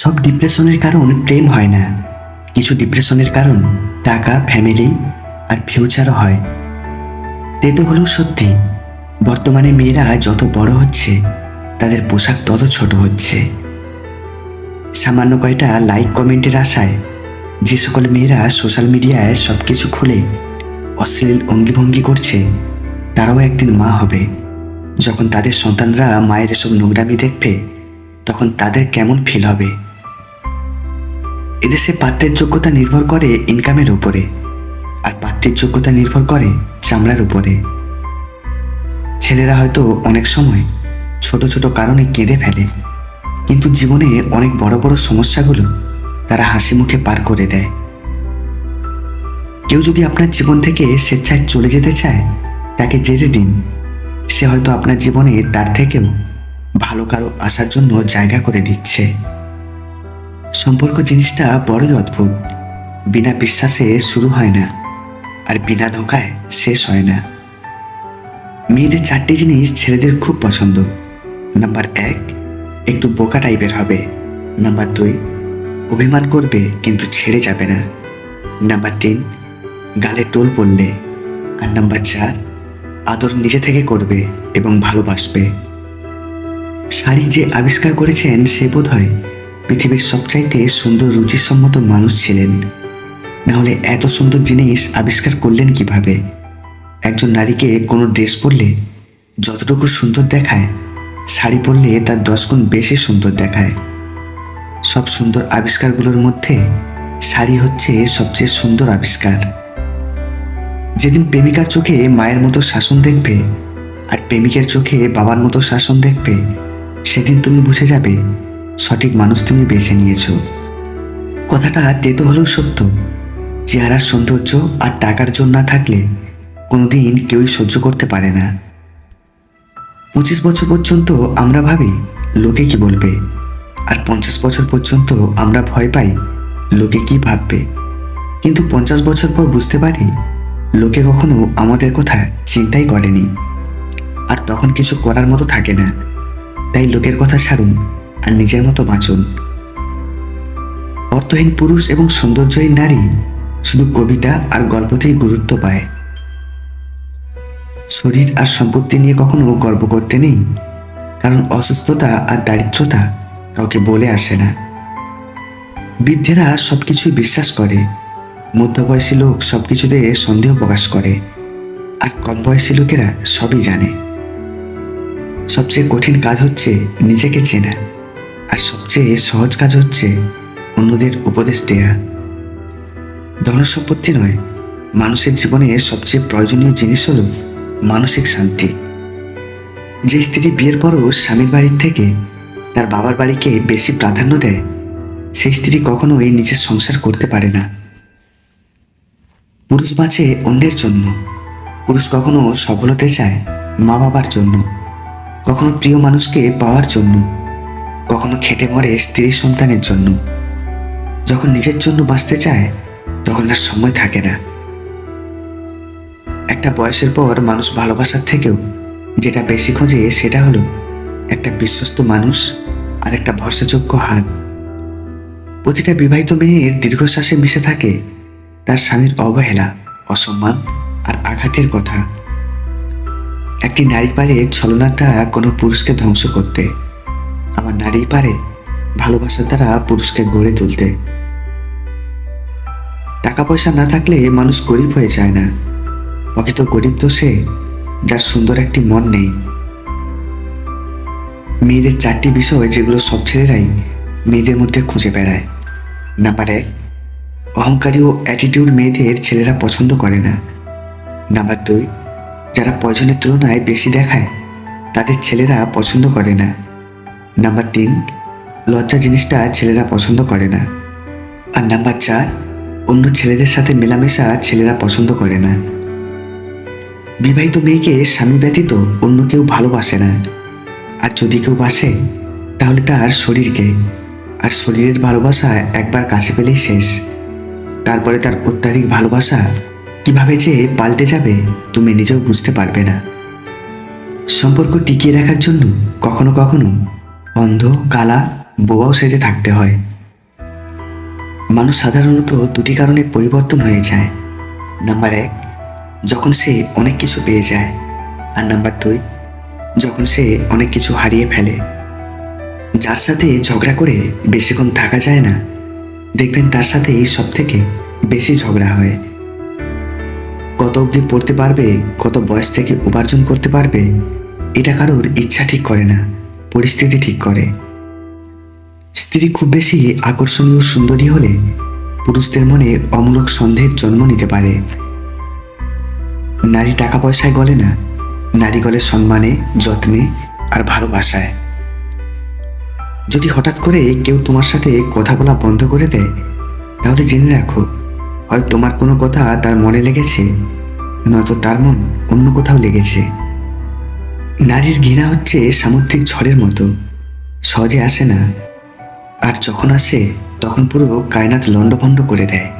সব ডিপ্রেশনের কারণ প্রেম হয় না। কিছু ডিপ্রেশনের কারণ টাকা ফ্যামিলি আর ফিউচারও হয়। তেতো হলেও সত্যি, বর্তমানে মেয়েরা যত বড় হচ্ছে, তাদের পোশাক তত ছোট হচ্ছে। সামান্য কয়টা লাইক কমেন্টের আশায় যে সকল মেয়েরা সোশ্যাল মিডিয়ায় সব কিছু খুলে অশ্লীল অঙ্গিভঙ্গি করছে, তারাও একদিন মা হবে। যখন তাদের সন্তানরা মায়ের এসব নোংরামি দেখবে, তখন তাদের কেমন ফিল হবে? এদেশে পাত্রের যোগ্যতা নির্ভর করে ইনকামের উপরে, আর পাত্রের যোগ্যতা নির্ভর করে চামড়ার উপরে। ছেলেরা হয়তো অনেক সময় ছোট ছোট কারণে কেঁদে ফেলে, কিন্তু জীবনে অনেক বড় বড় সমস্যাগুলো তারা হাসি মুখে পার করে দেয়। কেউ যদি আপনার জীবন থেকে স্বেচ্ছায় চলে যেতে চায়, তাকে যেতে দিন। সে হয়তো আপনার জীবনে তার থেকেও ভালো কারও আসার জন্য জায়গা করে দিচ্ছে। সম্পর্ক জিনিসটা বড়ই অদ্ভুত। বিনা বিশ্বাসে শুরু হয় না, আর বিনা ধোকায় শেষ হয় না। মেয়েদের চারটি জিনিস ছেলেদের খুব পছন্দ। নাম্বার এক, একটু বোকা টাইপের হবে। নাম্বার দুই, অভিমান করবে কিন্তু ছেড়ে যাবে না। নাম্বার তিন, গালে টোল পড়লে। আর নাম্বার চার, আদর নিজে থেকে করবে এবং ভালোবাসবে। শাড়ি যে আবিষ্কার করেছেন সে বোধ হয় পৃথিবীর সবচাইতে সুন্দর, রুচিসম্মত মানুষ ছিলেন। নাহলে এত সুন্দর জিনিস আবিষ্কার করলেন কীভাবে? একজন নারীকে কোনো ড্রেস পরলে যতটুকু সুন্দর দেখায়, শাড়ি পরলে তার দশ গুণ বেশি সুন্দর দেখায়। সব সুন্দর আবিষ্কারগুলোর মধ্যে শাড়ি হচ্ছে সবচেয়ে সুন্দর আবিষ্কার। যেদিন প্রেমিকার চোখে মায়ের মতো শাসন দেখবে আর প্রেমিকের চোখে বাবার মতো শাসন দেখবে, সেদিন তুমি বুঝে যাবে সঠিক মানুষ তুমি বেছে নিয়েছো। কথাটা তেতো হলেও সত্য। চেহারার সৌন্দর্য আর টাকার জন্য না থাকলে কোনোদিন কেউই সহ্য করতে পারে না। পঁচিশ বছর পর্যন্ত আমরা ভাবি, লোকে কি বলবে? আর পঞ্চাশ বছর পর্যন্ত আমরা ভয় পাই, লোকে কি ভাববে? কিন্তু পঞ্চাশ বছর পর বুঝতে পারি, লোকে কখনো আমাদের কথা চিন্তাই করেনি। আর তখন কিছু করার মতো থাকে না। তাই লোকের কথা ছাড়ুন। আর নিজের মতো বাঁচুন। অর্থহীন পুরুষ এবং সৌন্দর্যহীন নারী শুধু কবিতা আর গল্পতেই গুরুত্ব পায়। শরীর আর সম্পত্তি নিয়ে কখনো গর্ব করতে নেই, কারণ অসুস্থতা আর দারিদ্রতা কাউকে বলে আসে না। বৃদ্ধেরা সব কিছুই বিশ্বাস করে, মধ্যবয়সী লোক সব কিছুতে সন্দেহ প্রকাশ করে, আর কম বয়সী লোকেরা সবই জানে। সবচেয়ে কঠিন কাজ হচ্ছে নিজেকে চেনা। আর সবচেয়ে সহজ কাজ হচ্ছে অন্যদের উপদেশ দেয়া। ধনসম্পত্তি নয়, মানুষের জীবনে সবচেয়ে প্রয়োজনীয় জিনিস হলো মানসিক শান্তি। যে স্ত্রী বিয়ের পরও স্বামীর বাড়ির থেকে তার বাবার বাড়িকে বেশি প্রাধান্য দেয়, সেই স্ত্রী কখনোই নিজের সংসার করতে পারে না। পুরুষ বাঁচে অন্যের জন্য, পুরুষ কখনো সফল হতে চায় মা বাবার জন্য, কখনো প্রিয় মানুষকে পাওয়ার জন্য। কখনো খেটে মরে স্ত্রী সন্তানের জন্য। যখন নিজের জন্য বাঁচতে চায়, তখন আর সময় থাকে না। একটা বয়সের পর মানুষ ভালোবাসার থেকেও যেটা বেশি খোঁজে সেটা হলো একটা বিশ্বস্ত মানুষ আর একটা ভরসাযোগ্য হাত। প্রতিটা বিবাহিত মেয়ের দীর্ঘশ্বাসে মিশে থাকে তার স্বামীর অবহেলা, অসম্মান আর আঘাতের কথা। একটি নারী পারে ছলনার দ্বারা কোনো পুরুষকে ধ্বংস করতে আবার নারী পারে ভালোবাসার দ্বারা পুরুষকে গড়ে তুলতে। টাকা পয়সা না থাকলে মানুষ গরিব হয়ে যায় না। প্রকৃত গরিব তো সে, যার সুন্দর একটি মন নেই। মেয়েদের চারটি বিষয় যেগুলো সব ছেলেরাই মেয়েদের মধ্যে খুঁজে বেড়ায়। নাম্বার এক, অহংকারী ও অ্যাটিটিউড মেয়েদের ছেলেরা পছন্দ করে না। নাম্বার দুই, যারা প্রয়োজনের তুলনায় বেশি দেখায়, তাদের ছেলেরা পছন্দ করে না। নাম্বার তিন, লজ্জা জিনিসটা ছেলেরা পছন্দ করে না। আর নাম্বার চার, অন্য ছেলেদের সাথে মেলামেশা ছেলেরা পছন্দ করে না। বিবাহিত মেয়েকে স্বামী ব্যতীত অন্য কেউ ভালোবাসে না। আর যদি কেউ বাসে, তাহলে তার শরীরকে। আর শরীরের ভালোবাসা একবার কাছে পেলেই শেষ। তারপরে তার অত্যাধিক ভালোবাসা কীভাবে যে পাল্টে যাবে, তুমি নিজেও বুঝতে পারবে না। সম্পর্ক টিকিয়ে রাখার জন্য কখনো কখনো অন্ধ কালা বোবাও সেজে থাকতে হয়। মানুষ সাধারণত দুটি কারণে পরিবর্তন হয়ে যায়। নাম্বার এক, যখন সে অনেক কিছু পেয়ে যায়। আর নাম্বার দুই, যখন সে অনেক কিছু হারিয়ে ফেলে। যার সাথে ঝগড়া করে বেশিক্ষণ থাকা যায় না, দেখবেন তার সাথে এই সব থেকে বেশি ঝগড়া হয়। কত অবধি পড়তে পারবে, কত বয়স থেকে উপার্জন করতে পারবে, এটা কারোর ইচ্ছা ঠিক করে না। পরিস্থিতি ঠিক করে। স্ত্রী খুব বেশি আকর্ষণীয় সুন্দরী হলে পুরুষদের মনে অমূলক সন্দেহের জন্ম নিতে পারে। নারী টাকা পয়সায় গলে না, নারী গলে সম্মানে, যত্নে আর ভালোবাসায়। যদি হঠাৎ করে কেউ তোমার সাথে কথা বলা বন্ধ করে দেয়, তাহলে জেনে রাখো হয় তোমার কোনো কথা তার মনে লেগেছে, নয়তো তার মন অন্য কোথাও লেগেছে। নারীর ঘৃণা হচ্ছে সামুদ্রিক ঝড়ের মতো। সহজে আসে না। আর যখন আসে, তখন পুরো কায়নাত লণ্ডভণ্ড করে দেয়।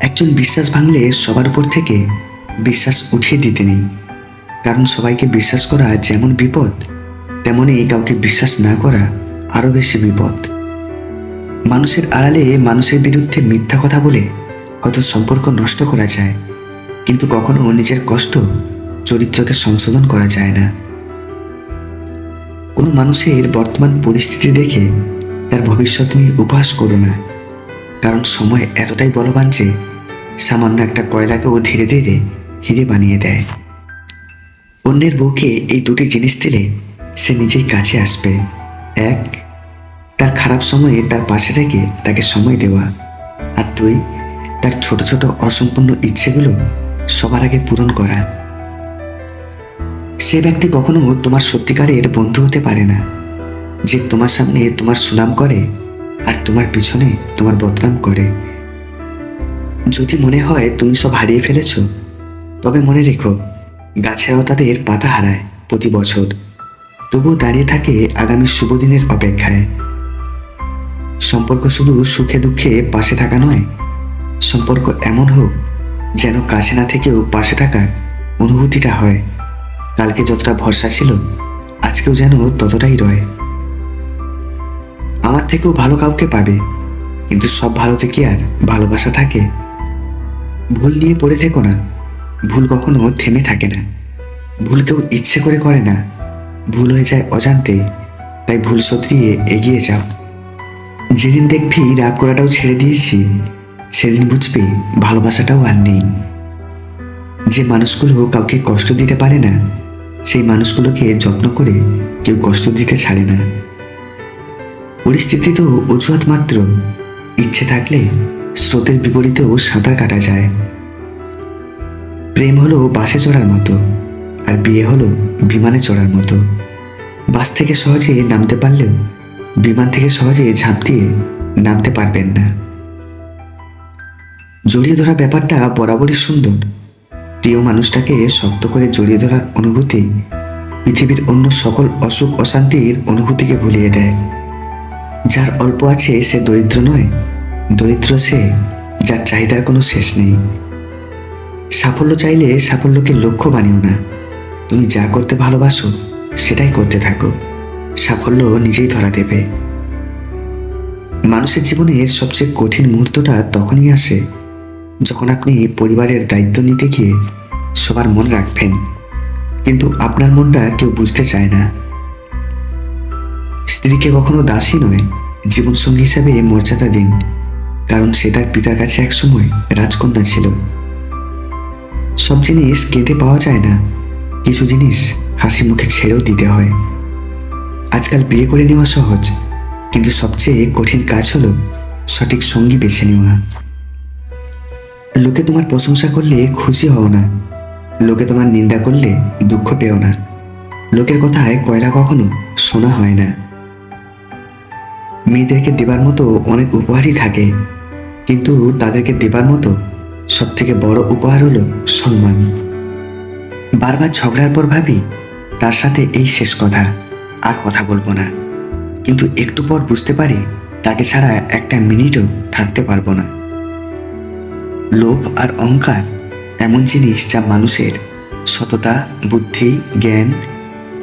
একজন বিশ্বাস ভাঙলে সবার উপর থেকে বিশ্বাস উঠিয়ে দিতে নেই। কারণ সবাইকে বিশ্বাস করা যেমন বিপদ তেমনই কাউকে বিশ্বাস না করা আরও বেশি বিপদ। মানুষের আড়ালে মানুষের বিরুদ্ধে মিথ্যা কথা বলে হয়তো সম্পর্ক নষ্ট করা যায়। কিন্তু কখনো নিজের কষ্ট চরিত্রকে সংশোধন করা যায় না। কোনো মানুষের বর্তমান পরিস্থিতি দেখে তার ভবিষ্যৎ নিয়ে উপহাস করো না। কারণ সময় এতটাই বলবান যে সামান্য একটা কয়লাকেও ধীরে ধীরে হিরে বানিয়ে দেয়। অন্যের বউকে এই দুটি জিনিস দিলে সে নিজেই কাছে আসবে। এক, তার খারাপ সময়ে তার পাশে থেকে তাকে সময় দেওয়া। আর দুই, তার ছোট ছোট অসম্পূর্ণ ইচ্ছেগুলো সবার আগে পূরণ করা। সে ব্যক্তি কখনো তোমার সত্যিকারের বন্ধু হতে পারে না। যে তোমার সামনে তোমার সুনাম করে আর তোমার পিছনে তোমার বদনাম করে। যদি মনে হয় তুমি সব হারিয়ে ফেলেছ, তবে মনে রেখো, গাছেরাও তাদের পাতা হারায় প্রতি বছর। তবুও দাঁড়িয়ে থাকে আগামী শুভ দিনের অপেক্ষায়। সম্পর্ক শুধু সুখে দুঃখে পাশে থাকা নয়, সম্পর্ক এমন হোক যেন কাছে না থেকেও পাশে থাকার অনুভূতিটা হয়। কালকে যতটা ভরসা ছিল, আজকেও যেন ততটাই রয়। আমার থেকেও ভালো কাউকে পাবে, কিন্তু সব ভালোতে কি আর ভালোবাসা থাকে? ভুল নিয়ে পড়ে থেকো না, ভুল কখনো থেমে থাকে না। ভুল কেউ ইচ্ছে করে করে না, ভুল হয়ে যায় অজান্তে, তাই ভুল শোধরিয়ে এগিয়ে যাও। যেদিন দেখবি রাগ করাটাও ছেড়ে দিয়েছি, সেদিন বুঝবি ভালোবাসাটাও আর নেই। যে মানুষগুলো কাউকে কষ্ট দিতে পারে না সেই মানুষগুলোকে যত্ন করে কেউ কষ্ট দিতে ছাড়ে না। পরিস্থিতি তো অজুহাত মাত্র। ইচ্ছে থাকলে স্রোতের বিপরীতেও সাঁতার কাটা যায়। প্রেম হলো বাসে চড়ার মতো, আর বিয়ে হলো বিমানে চড়ার মতো। বাস থেকে সহজে নামতে পারলেও বিমান থেকে সহজে ঝাঁপ দিয়ে নামতে পারবেন না। জড়িয়ে ধরা ব্যাপারটা বরাবরই সুন্দর। প্রিয় মানুষটাকে শক্ত করে জড়িয়ে ধরার অনুভূতি পৃথিবীর অন্য সকল অসুখ অশান্তির অনুভূতিকে ভুলিয়ে দেয়। যার অল্প আছে সে দরিদ্র নয়, দরিদ্র সে যার চাহিদার কোনো শেষ নেই। সাফল্য চাইলে সাফল্যকে লক্ষ্য বানিও না। তুমি যা করতে ভালোবাসো, সেটাই করতে থাকো। সাফল্য নিজেই ধরা দেবে। মানুষের জীবনের সবচেয়ে কঠিন মুহূর্তটা তখনই আসে যখন আপনি পরিবারের দায়িত্ব নিতে গিয়ে সবার মন রাখবেন। কিন্তু আপনার মনটা কেউ বুঝতে চায় না। স্ত্রীকে কখনো দাসী নয়, জীবনসঙ্গী হিসেবে মর্যাদা দিন। কারণ সে তার পিতার কাছে একসময় রাজকন্যা ছিল। সব জিনিস কেঁদে পাওয়া যায় না, কিছু জিনিস হাসি মুখে ছেড়েও দিতে হয়। আজকাল বিয়ে করে নেওয়া সহজ, কিন্তু সবচেয়ে কঠিন কাজ হলো সঠিক সঙ্গী বেছে নেওয়া। লোকে তোমার প্রশংসা করলে খুশি হও না। লোকে তোমার নিন্দা করলে দুঃখ পেও না। লোকের কথায় কয়লা কখনো শোনা হয় না। মেয়েদেরকে দেবার মতো অনেক উপহারই থাকে, কিন্তু তাদেরকে দেবার মতো সব থেকে বড় উপহার হলো সম্মান। বারবার ঝগড়ার পর ভাবি, তার সাথে এই শেষ কথা, আর কথা বলব না। কিন্তু একটু পর বুঝতে পারি, তাকে ছাড়া একটা মিনিটও থাকতে পারব না। লোভ আর অহংকার এমন জিনিস যা মানুষের সততা, বুদ্ধি, জ্ঞান,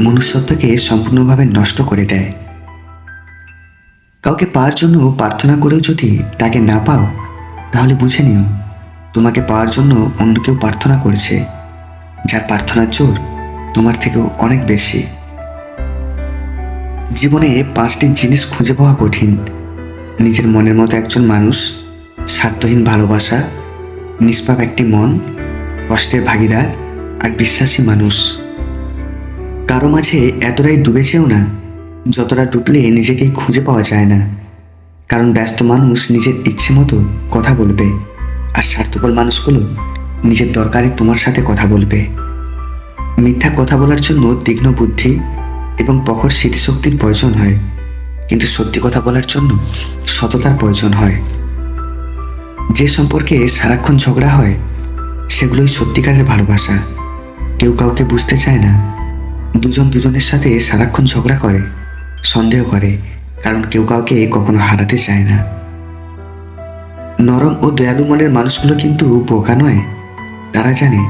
মনুষ্যত্বকে সম্পূর্ণভাবে নষ্ট করে দেয়। কাউকে পাওয়ার জন্য প্রার্থনা করেও যদি তাকে না পাও, তাহলে বুঝে নিও, তোমাকে পাওয়ার জন্য অন্য কেউ প্রার্থনা করেছে, যার প্রার্থনার জোর তোমার থেকেও অনেক বেশি। জীবনে পাঁচটি জিনিস খুঁজে পাওয়া কঠিন। নিজের মনের মতো একজন মানুষ, স্বার্থহীন ভালোবাসা, নিষ্পাপ একটি মন কষ্টের ভাগিদার আর বিশ্বাসী মানুষ। কারও মাঝে এতটাই ডুবেছেও না, যতটা ডুবলে নিজেকেই খুঁজে পাওয়া যায় না। কারণ ব্যস্ত মানুষ নিজের ইচ্ছে মতো কথা বলবে, আর স্বার্থপর মানুষগুলো নিজের দরকারে তোমার সাথে কথা বলবে। মিথ্যা কথা বলার জন্য তীক্ষ্ণ বুদ্ধি এবং প্রখর স্মৃতিশক্তির প্রয়োজন হয়, কিন্তু সত্যি কথা বলার জন্য সততার প্রয়োজন হয়। যে সম্পর্কে সারাক্ষণ ঝগড়া হয় সেগুলোই সত্যিকারের ভালোবাসা। কেউ কাউকে বুঝতে চায় না। দুজন দুজনের সাথে সারাক্ষণ ঝগড়া করে, সন্দেহ করে, কারণ কেউ কাউকে কখনো হারাতে চায় না। নরম ও দয়ালু মনের মানুষগুলো কিন্তু বোকা নয়। তারা জানে,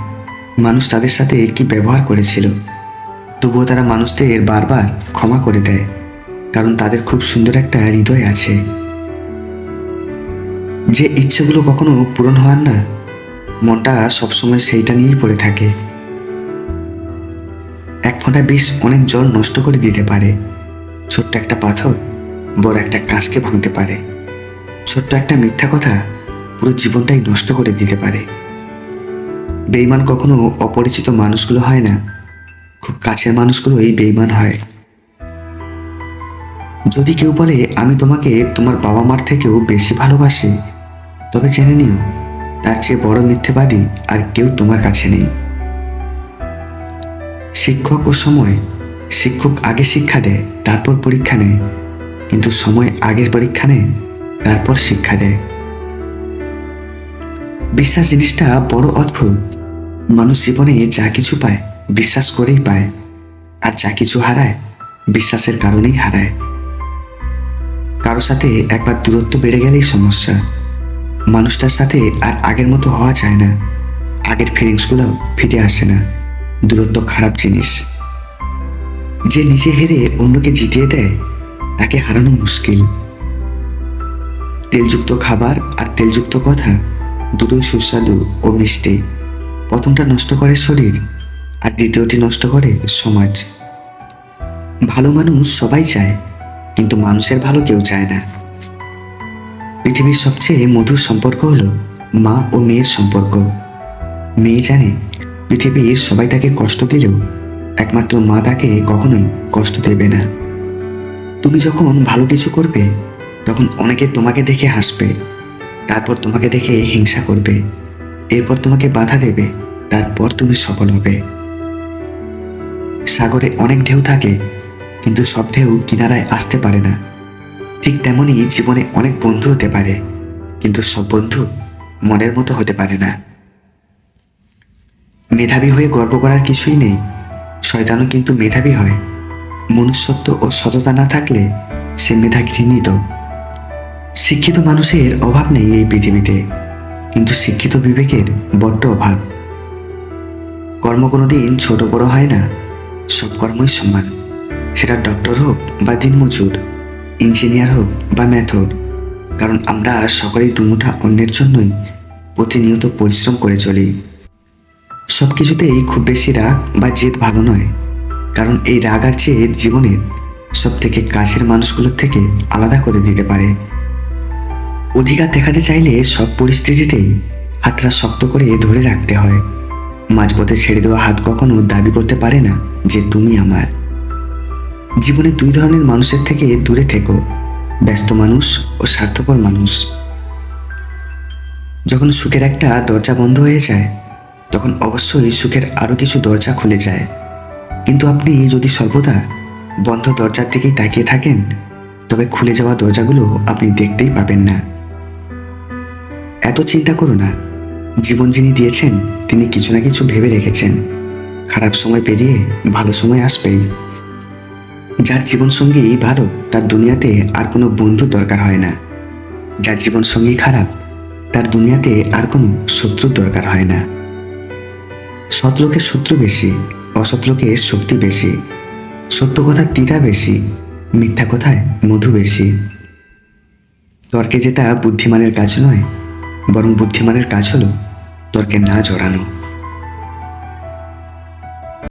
মানুষ তাদের সাথে কি ব্যবহার করেছিল। তবুও তারা মানুষদের বারবার ক্ষমা করে দেয়, কারণ তাদের খুব সুন্দর একটা হৃদয় আছে। যে ইচ্ছেগুলো কখনো পূরণ হওয়ার না মনটা সবসময় সেইটা নিয়েই পড়ে থাকে। এক ফোঁটা বিষ অনেক জল নষ্ট করে দিতে পারে। ছোট্ট একটা পাথর বড় একটা কাঁচকে ভাঙতে পারে। ছোট্ট একটা মিথ্যা কথা পুরো জীবনটাই নষ্ট করে দিতে পারে। বেইমান কখনো অপরিচিত মানুষগুলো হয় না। খুব কাছের মানুষগুলো এই বেইমান হয়। যদি কেউ বলে, আমি তোমাকে তোমার বাবা মার থেকেও বেশি ভালোবাসি, তবে জেনে নিও তার চেয়ে বড় মিথ্যেবাদী আর কেউ তোমার কাছে নেই। শিক্ষক ও সময়, শিক্ষক আগে শিক্ষা দেয়, তারপর পরীক্ষা নেয়। কিন্তু সময় আগের পরীক্ষা নেয়, তারপর শিক্ষা দেয়। বিশ্বাস জিনিসটা বড় অদ্ভুত। মানুষ জীবনে যা কিছু পায়, বিশ্বাস করেই পায়। আর যা কিছু হারায়, বিশ্বাসের কারণেই হারায়। কারও সাথে একবার দূরত্ব বেড়ে গেলেই সমস্যা। মানুষটার সাথে আর আগের মতো হওয়া যায় না। আগের ফিলিংসগুলো ফিরে আসে না। দূরত্ব খারাপ জিনিস। যে নিজে হেরে অন্যকে জিতিয়ে দেয়, তাকে হারানো মুশকিল। তেলযুক্ত খাবার আর তেলযুক্ত কথা দুটোই সুস্বাদু ও মিষ্টি। প্রথমটা নষ্ট করে শরীর আর দ্বিতীয়টি নষ্ট করে সমাজ। ভালো মানুষ সবাই চায়, কিন্তু মানুষের ভালো কেউ চায় না। পৃথিবীর সবচেয়ে মধুর সম্পর্ক হলো মা ও মেয়ের সম্পর্ক। মেয়ে জানে পৃথিবীর সবাই তাকে কষ্ট দিলেও একমাত্র মা তাকে কখনোই কষ্ট দেবে না। তুমি যখন ভালো কিছু করবে, তখন অনেকে তোমাকে দেখে হাসবে, তারপর তোমাকে দেখে হিংসা করবে, এরপর তোমাকে বাধা দেবে, তারপর তুমি সফল হবে। সাগরে অনেক ঢেউ থাকে, কিন্তু সব ঢেউ কিনারায় আসতে পারে না। ঠিক তেমনই জীবনে অনেক বন্ধু হতে পারে, কিন্তু সব বন্ধু মনের মতো হতে পারে না। মেধাবী হয়ে গর্ব করার কিছুই নেই। শয়তানও কিন্তু মেধাবী হয়। মনুষ্যত্ব ও সততা না থাকলে সে মেধা ঘৃণিত। শিক্ষিত মানুষের অভাব নেই এই পৃথিবীতে, কিন্তু শিক্ষিত বিবেকের বড্ড অভাব। কর্ম কোনোদিন ছোট বড় হয় না, সব কর্মই সমান। সেটা ডক্টর হোক বা দিনমজুর। ইঞ্জিনিয়ার হোক বা ম্যাথর কারণ আমরা সকলেই দুমুঠা অন্যের জন্যই প্রতিনিয়ত পরিশ্রম করে চলি। সব কিছুতেই খুব বেশি রাগ বা জেদ ভালো নয়, কারণ এই রাগ আর জেদ জীবনের সব থেকে কাছের মানুষগুলোর থেকে আলাদা করে দিতে পারে। অধিকার দেখাতে চাইলে সব পরিস্থিতিতেই হাতটা শক্ত করে ধরে রাখতে হয়। মাঝপথে ছেড়ে দেওয়া হাত কখনো দাবি করতে পারে না যে, তুমি আমার। জীবনে দুই ধরনের মানুষের থেকে দূরে থেকো, ব্যস্ত মানুষ ও স্বার্থপর মানুষ। যখন সুখের একটা দরজা বন্ধ হয়ে যায়, তখন অবশ্যই সুখের আরও কিছু দরজা খুলে যায়। কিন্তু আপনি যদি সর্বদা বন্ধ দরজার দিকেই তাকিয়ে থাকেন, তবে খুলে যাওয়া দরজাগুলো আপনি দেখতেই পাবেন না। এত চিন্তা করো না। জীবন যিনি দিয়েছেন, তিনি কিছু না কিছু ভেবে রেখেছেন। খারাপ সময় পেরিয়ে ভালো সময় আসবেই। যার জীবনসঙ্গী ভালো, তার দুনিয়াতে আর কোনো বন্ধু দরকার হয় না। যার জীবনসঙ্গী খারাপ, তার দুনিয়াতে আর কোনো শত্রু দরকার হয় না। লোকের শত্রু বেশি লোকের শক্তি বেশি। সত্য কথার তিতা বেশি, মিথ্যা কথায় মধু বেশি। তর্কে যেটা বুদ্ধিমানের কাজ নয়, বরং বুদ্ধিমানের কাজ হলো তর্কে না জড়ানো।